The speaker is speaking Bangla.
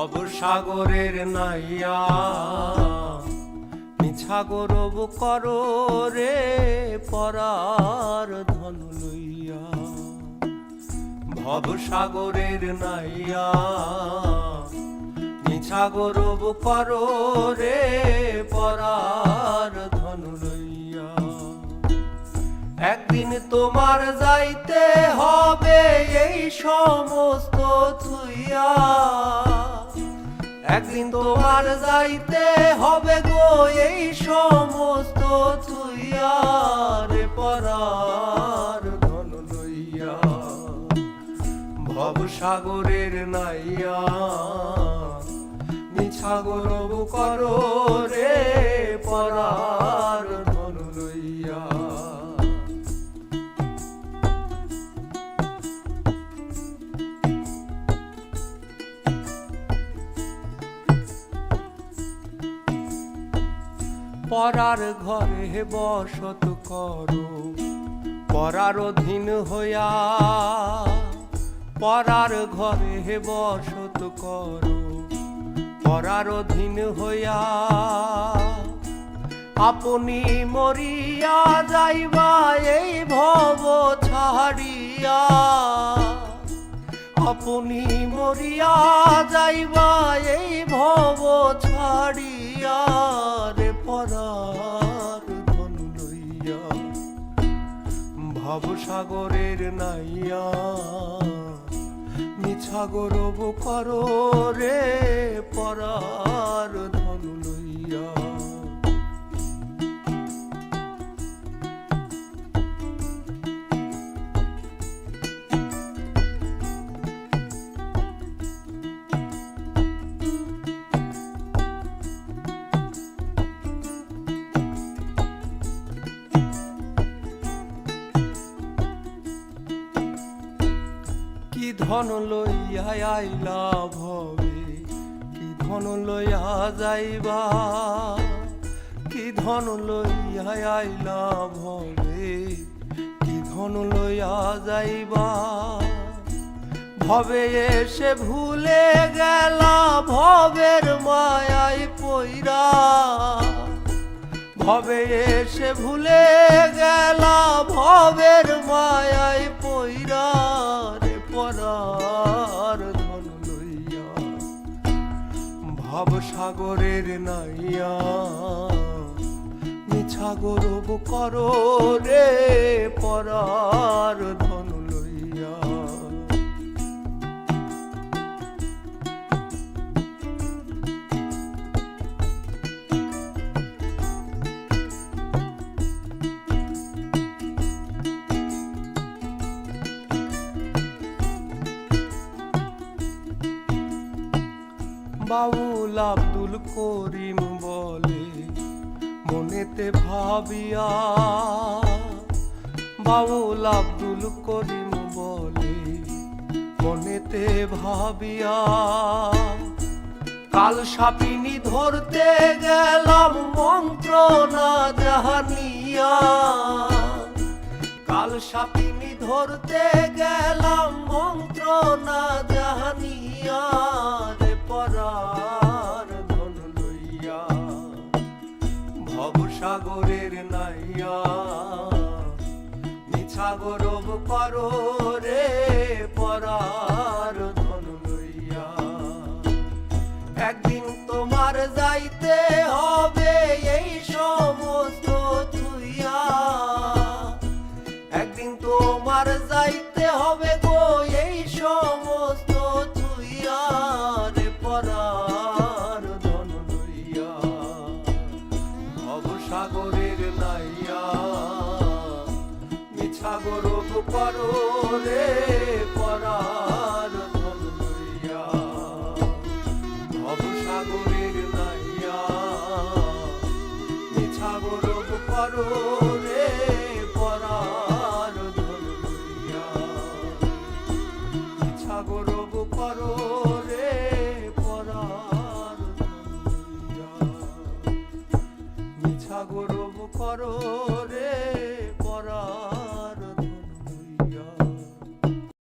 ভব সাগরের নাইয়া। মিছা গরব করো রে পরার ধন লইয়া। ভব সাগরের নাইয়া। মিছা গরব করো রে পরার ধন লইয়া। একদিন তোমার যাইতে হবে এই সমস্ত থুইয়া একদিন তোমার যাইতে হবে গো, এই সমস্ত তুইয়ারে পরার ধন লইয়া। ভব সাগরের নাইয়া মিছাগর করো রে পরার পরার ঘরে বসত করো। পরার অধীন হইয়া পরার ঘরে বসত করো। পরার অধীন হইয়া আপনি মরিয়া যাইবা, এই ভব ছাড়িয়া। আপনি মরিয়া যাইবা, এই ভব ছাড়িয়া। রে পরার ধন লইয়া ভবসাগরের নাইয়া মিছা গরব কর রে পরার ধন লইয়া। ধন লইয়া আইলা ভবে কি ধন লইয়া যাইবা? কি ধন লইয়া আইলা ভবে কি ধন লইয়া যাইবা? ভবে এসে ভুলে গেলা, ভবের মায়াই পইরা। ভবে এসে ভুলে গেলা, ভবের মায়াই পইরা রে পরার ধন লইয়া ভবসাগরের নাইয়া মিছাগর করো রে পরার বাউল আব্দুল করিম বলে, মনেতে ভাবিয়া বাউল আব্দুল করিম বলে, মনেতে ভাবিয়া কাল সাপিনী ধরতে গেলাম মন্ত্র না জাহানিয়া কাল সাপিনী ধরতে গেলাম মন্ত্র সাগরের নাইয়া। মিছা গরব করো রে পরার ধন লইয়া। একদিন তোমার যাইতে হবে এই সমস্ত তুইয়া একদিন তোমার যাইতে সাগরের নাইয়া। মিছাগর করো রে পরার গৌরব করো রে।